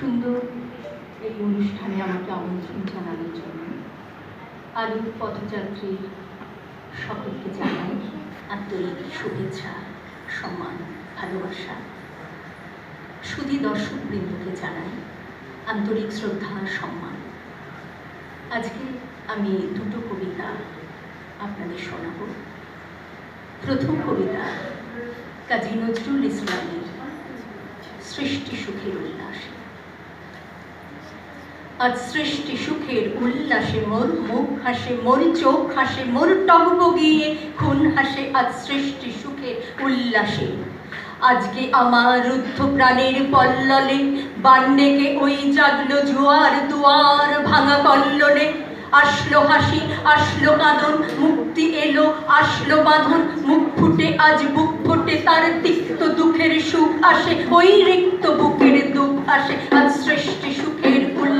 সুন্দর এই অনুষ্ঠানে আমাকে আমন্ত্রণ জানানোর জন্য আলুর পথযাত্রী সকলকে জানাই আন্তরিক শুভেচ্ছা, সম্মান, ভালোবাসা। সুধী দর্শক বৃন্দকে জানাই আন্তরিক শ্রদ্ধা, সম্মান। আজকে আমি দুটো কবিতা আপনাদের শোনাব। প্রথম কবিতা, কাজী নজরুল ইসলামের সৃষ্টি সুখের উল্লাসে। আজ সৃষ্টি সুখের উল্লাসে মোর মুখ হাসে, মোর চোখ হাসে, মোর টহব গিয়ে খুন হাসে আজ সৃষ্টি সুখের উল্লাসে। আজকে আমার রুদ্ধ প্রাণের পল্ললে বান্ডেকে ওই জাগলো জোয়ার দুয়ার ভাঙা কল্লনে আসলো হাসি, আসলো কাঁদন মুক্তি এলো, আসলো বাঁধন, মুখ ফুটে, আজ বুক ফুটে, তার তিক্ত দুঃখের সুখ আসে, ওই রিক্ত বুকের দুঃখ আসে।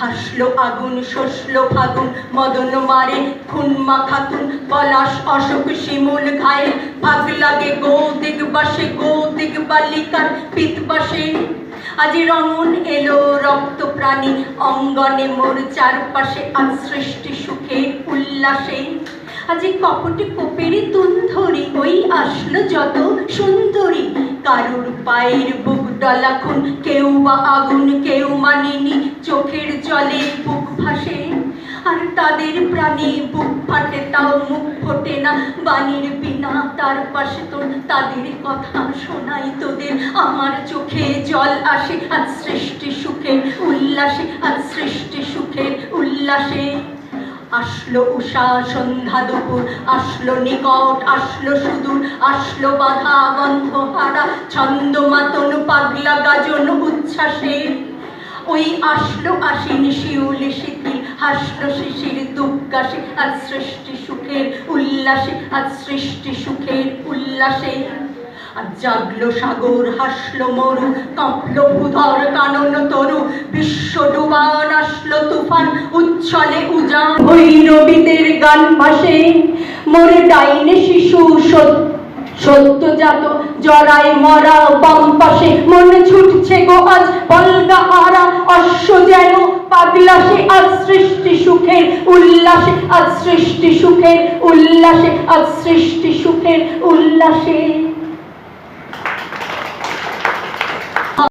হাসলো আগুন শসলো ফাগুন, মদন মারে, খুন মাখাতুন পলাশ অশোক শিমুল ঘায়ে, ভাগ লাগে গো দিগ বাসে গো দিগ বালিকার পিত বাসে। আজি রমন এলো রক্ত প্রাণী, অঙ্গনে মোর চারপাশে আজ সৃষ্টি সুখের উল্লাসে। আজি কপটে কোপেরি তুন ধরি ওই আসলো যত সুন্দরী, কারুর পায়ের বুক ডলা খুন, কেউ বা আগুন, কেউ মানিনি চোখের জলে বুক ভাসে, আর তাদের প্রাণী বুক ফাটে, তাও মুখ ফোটে না। বাণীর বিনা তার পাশে তোর তাদের কথা শোনাই তোদের। আমার চোখে জল আসে আজ সৃষ্টি সুখের উল্লাসে আজ সৃষ্টি সুখের উল্লাসে। আসলো উষা সন্ধ্যা দুপুর, আসলো নিকট, আসলো সুদূর, আসলো বাধা বন্ধ হারা ছন্দ মাতন পাগলা গাজন উচ্ছ্বাসে। ওই আসলো আসেন শিউল শিথিল হাসলো শিশির দুঃখাসে আজ সৃষ্টি সুখের উল্লাসে আজ সৃষ্টি সুখের উল্লাসে। আজ জাগলো সাগর, হাসলো মরু, কাঁপলো ভূধর কানন তরু, বিশ্ব ডুবান, আসলো তুফান, উচ্ছলে উজান। ভৈরবীদের গান ভাসে, মোরে ডাইনে শিশু সত্য। সত্যজাত জড়াই মরা, বাম পাশে মনে ছুটছে গো আজ বলগা হারা অশ্ব যেন পাগলাসে আজ সৃষ্টি সুখের উল্লাসে, আজ সৃষ্টি সুখের উল্লাসে, আজ সৃষ্টি সুখের উল্লাসে।